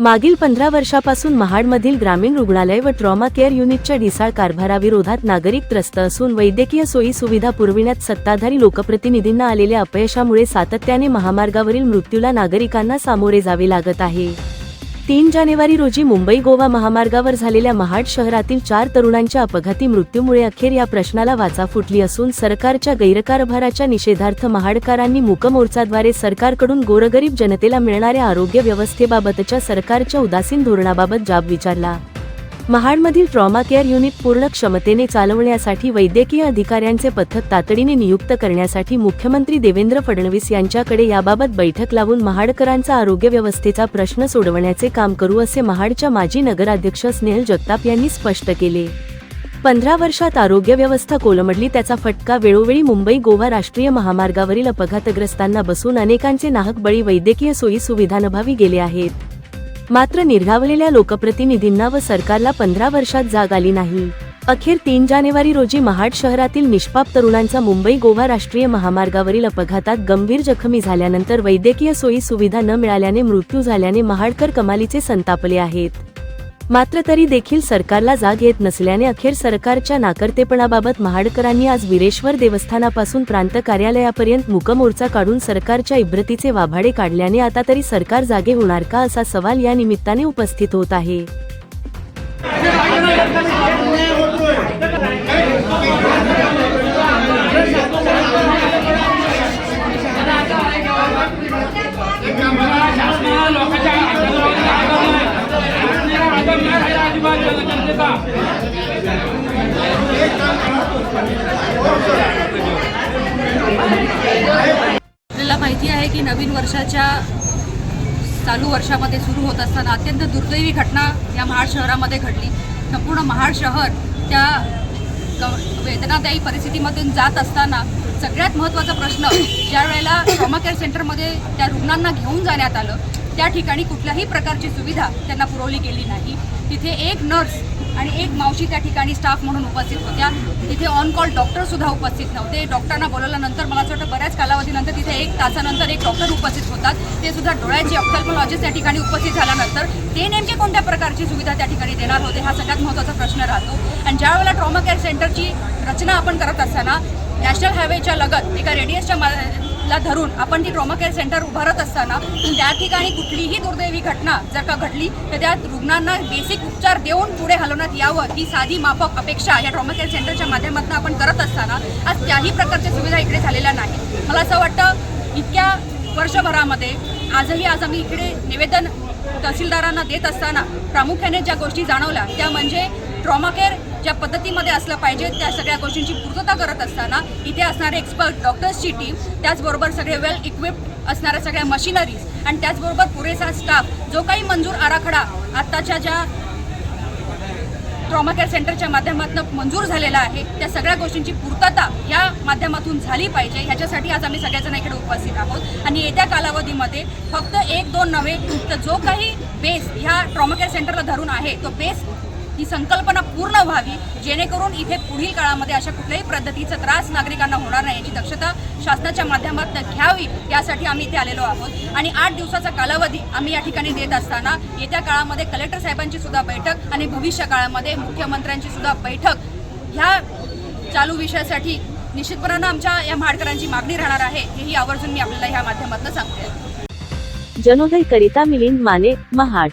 मागील पंधरा वर्षापासून महाडमधील ग्रामीण रुग्णालय व ट्रॉमा केअर युनिटच्या ढिसाळ कारभाराविरोधात नागरिक त्रस्त असून वैद्यकीय सोयी सुविधा पुरविण्यात सत्ताधारी लोकप्रतिनिधींना आलेल्या अपयशामुळे सातत्याने महामार्गावरील मृत्यूला नागरिकांना सामोरे जावे लागत आहे. तीन जानेवारी रोजी मुंबई गोवा महामार्गावर झालेल्या महाड शहरातील चार तरुणांच्या अपघाती मृत्यूमुळे अखेर या प्रश्नाला वाचा फुटली असून सरकारच्या गैरकारभाराच्या निषेधार्थ महाडकरांनी मूकमोर्चाद्वारे सरकारकडून गोरगरीब जनतेला मिळणाऱ्या आरोग्य व्यवस्थेबाबतच्या सरकारच्या उदासीन धोरणाबाबत जाब विचारला. महाडमधील ट्रॉमा केअर युनिट पूर्ण क्षमतेने चालवण्यासाठी वैद्यकीय अधिकाऱ्यांचे पथक तातडीने नियुक्त करण्यासाठी मुख्यमंत्री देवेंद्र फडणवीस यांच्याकडे याबाबत बैठक लावून महाडकरांचा आरोग्य व्यवस्थेचा प्रश्न सोडवण्याचे काम करू असे महाडच्या माजी नगराध्यक्ष स्नेहल जगताप यांनी स्पष्ट केले. पंधरा वर्षात आरोग्य व्यवस्था कोलमडली त्याचा फटका वेळोवेळी मुंबई गोवा राष्ट्रीय महामार्गावरील अपघातग्रस्तांना बसून अनेकांचे नाहक बळी वैद्यकीय सोयी सुविधांअभावी गेले आहेत. मात्र निर्घावलेल्या लोकप्रतिनिधींना व सरकारला पंधरा वर्षात जाग आली नाही. अखेर तीन जानेवारी रोजी महाड शहरातील निष्पाप तरुणांचा मुंबई गोवा राष्ट्रीय महामार्गावरील अपघातात गंभीर जखमी झाल्यानंतर वैद्यकीय सोयी सुविधा न मिळाल्याने मृत्यू झाल्याने महाडकर कमालीचे संतापले आहेत. मात्र तरी देखील सरकारला जाग येत नसल्याने अखेर सरकारच्या नाकर्तेपणाबाबत महाडकरांनी आज विरेश्वर देवस्थानापासून प्रांत कार्यालयापर्यंत मुकमोर्चा काढून सरकारच्या इब्रतीचे वाभाडे काढल्याने आता तरी सरकार जागे होणार का असा सवाल या निमित्ताने उपस्थित होत आहे. आपल्याला माहिती आहे की नवीन वर्षाच्या चालू वर्षामध्ये सुरू होत असताना अत्यंत दुर्दैवी घटना या महाड शहरामध्ये घडली. संपूर्ण महाड शहर त्या वेदनादायी परिस्थितीमधून जात असताना सगळ्यात महत्त्वाचा प्रश्न ज्या वेळेला ट्रॉमा केअर सेंटरमध्ये त्या रुग्णांना घेऊन जाण्यात आलं त्या ठिकाणी कुठल्याही प्रकारची सुविधा त्यांना पुरवली गेली नाही. तिथे एक नर्स आणि एक मावशी त्या ठिकाणी स्टाफ म्हणून उपस्थित होत्या. तिथे ऑन कॉल डॉक्टर सुद्धा उपस्थित नव्हते. डॉक्टरांना बोलवल्यानंतर मला असं वाटतं बऱ्याच कालावधीनंतर तिथे एक तासानंतर एक डॉक्टर उपस्थित होतात. ते सुद्धा डोळ्याचे ऑप्थॅल्मॉलॉजिस्ट त्या ठिकाणी उपस्थित झाल्यानंतर ते नेमके कोणत्या प्रकारची सुविधा त्या ठिकाणी देणार होते हा सगळ्यात महत्त्वाचा प्रश्न राहतो. आणि ज्या वेळेला ट्रॉमा केअर सेंटरची रचना आपण करत असताना नॅशनल हायवेच्या लगत एका रेडियसच्या मा ला धरून आपण ती ट्रॉमा केअर सेंटर उभारत असताना त्या ठिकाणी कुठलीही दुर्दैवी घटना जर का घडली तर त्या रुग्णांना बेसिक उपचार देऊन पुढे हलवण्यात यावं ही साधी माफक अपेक्षा या ट्रॉमा केअर सेंटरच्या माध्यमातून आपण करत असताना आज त्याही प्रकारच्या सुविधा इकडे झालेल्या नाही मला असं वाटतं इतक्या वर्षभरामध्ये आजही आज आम्ही इकडे निवेदन तहसीलदारांना देत असताना प्रामुख्याने ज्या गोष्टी जाणवल्या त्या म्हणजे ट्रॉमा केअर ज्या पद्धतीमध्ये असलं पाहिजे त्या सगळ्या गोष्टींची पूर्तता करत असताना इथे असणारे एक्सपर्ट डॉक्टर्सची टीम त्याचबरोबर सगळे वेल इक्विप्ड असणाऱ्या सगळ्या मशिनरीज आणि त्याचबरोबर पुरेसा स्टाफ जो काही मंजूर आराखडा आत्ताच्या ज्या ट्रॉमा केअर सेंटरच्या माध्यमातून मंजूर झालेला आहे त्या सगळ्या गोष्टींची पूर्तता या माध्यमातून झाली पाहिजे. ह्याच्यासाठी आज आम्ही सगळ्याजण इकडे उपस्थित आहोत. आणि येत्या कालावधीमध्ये फक्त एक दोन नव्हे तर जो काही बेस ह्या ट्रॉमा केअर सेंटरला धरून आहे तो बेस ही संकल्पना पूर्ण व्हावी जेणेकरून इथे पुढील काळामध्ये अशा कुठल्याही पद्धतीचा त्रास नागरिकांना होणार नाही. याची दक्षता शासनाच्या माध्यमातून घ्यावी यासाठी आम्ही इथे आलेलो आहोत. आणि आठ दिवसाचा कालावधी आम्ही या ठिकाणी देत असताना येत्या काळामध्ये कलेक्टर साहेबांची सुद्धा बैठक आणि भविष्य काळामध्ये मुख्यमंत्र्यांची सुद्धा बैठक ह्या चालू विषयासाठी निश्चितपणानं आमच्या या महाडकरांची मागणी राहणार आहे. हेही आवर्जून मी आपल्याला ह्या माध्यमातून सांगते. जनोदय करिता मिलिंद माने महाड.